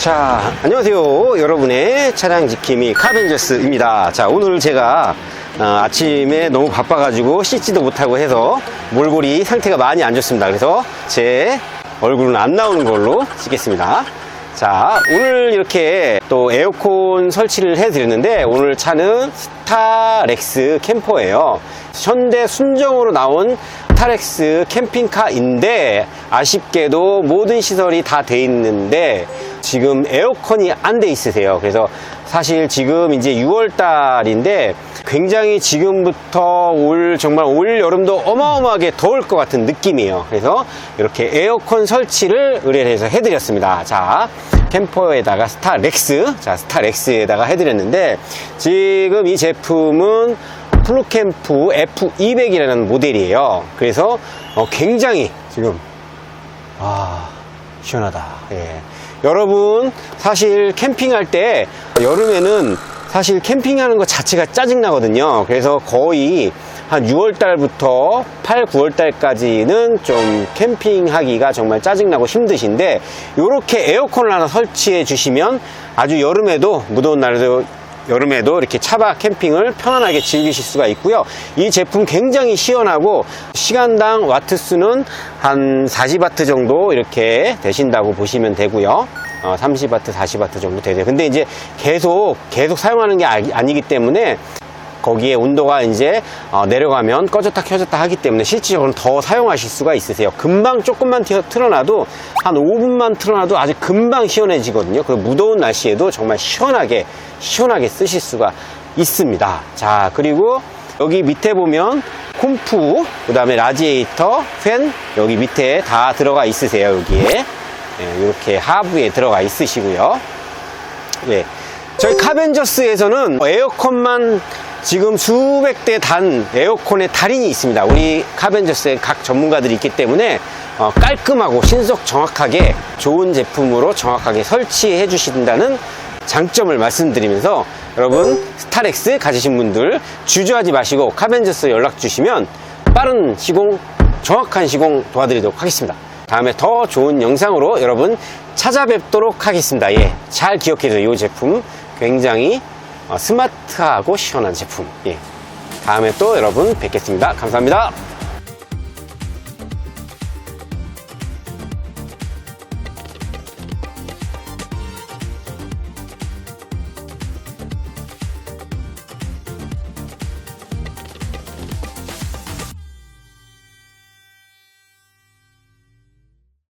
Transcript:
자, 안녕하세요. 여러분의 차량 지킴이 카벤저스입니다. 자, 오늘 제가 어, 아침에 너무 바빠 가지고 씻지도 못하고 해서 몰골이 상태가 많이 안 좋습니다. 그래서 제 얼굴은 안 나오는 걸로 찍겠습니다. 자, 오늘 이렇게 또 에어컨 설치를 해 드렸는데 오늘 차는 스타렉스 캠퍼예요. 현대 순정으로 나온 스타렉스 캠핑카인데 아쉽게도 모든 시설이 다 돼 있는데 지금 에어컨이 안 돼 있으세요. 그래서 사실 지금 이제 6월 달인데 굉장히 지금부터 올 정말 올 여름도 어마어마하게 더울 것 같은 느낌이에요. 그래서 이렇게 에어컨 설치를 의뢰해서 해드렸습니다. 자, 캠퍼에다가 스타렉스, 자, 스타렉스에다가 해드렸는데 지금 이 제품은 플루캠프 F200이라는 모델이에요. 그래서 어, 굉장히 지금 아 시원하다. 예. 여러분 사실 캠핑할 때 여름에는 사실 캠핑하는 것 자체가 짜증 나거든요. 그래서 거의 한 6월 달부터 8, 9월 달까지는 좀 캠핑하기가 정말 짜증나고 힘드신데 이렇게 에어컨을 하나 설치해 주시면 아주 여름에도 무더운 날에도 여름에도 이렇게 차박 캠핑을 편안하게 즐기실 수가 있고요. 이 제품 굉장히 시원하고 시간당 와트 수는 한 40와트 정도 이렇게 되신다고 보시면 되고요. 어, 30와트, 40와트 정도 되세요. 근데 이제 계속 계속 사용하는 게 아니- 아니 기 때문에 거기에 온도가 이제 어, 내려가면 꺼졌다 켜졌다 하기 때문에 실질적으로 더 사용하실 수가 있으세요. 금방 조금만 틀어놔도 한 5분만 틀어놔도 아주 금방 시원해지거든요. 그리고 무더운 날씨에도 정말 시원하게 시원하게 쓰실 수가 있습니다. 자 그리고 여기 밑에 보면 콤프 그 다음에 라지에이터 팬 여기 밑에 다 들어가 있으세요 여기에 예, 이렇게 하부에 들어가 있으시고요. 네. 저희 카벤저스에서는 에어컨만 지금 수백 대 단 에어컨의 달인이 있습니다. 우리 카벤저스의 각 전문가들이 있기 때문에 어, 깔끔하고 신속 정확하게 좋은 제품으로 정확하게 설치해 주신다는 장점을 말씀드리면서 여러분 스타렉스 가지신 분들 주저하지 마시고 카벤저스 연락 주시면 빠른 시공 정확한 시공 도와드리도록 하겠습니다. 다음에 더 좋은 영상으로 여러분 찾아뵙도록 하겠습니다. 예, 잘 기억해줘요. 이 제품 굉장히 어, 스마트하고 시원한 제품. 예, 다음에 또 여러분 뵙겠습니다. 감사합니다.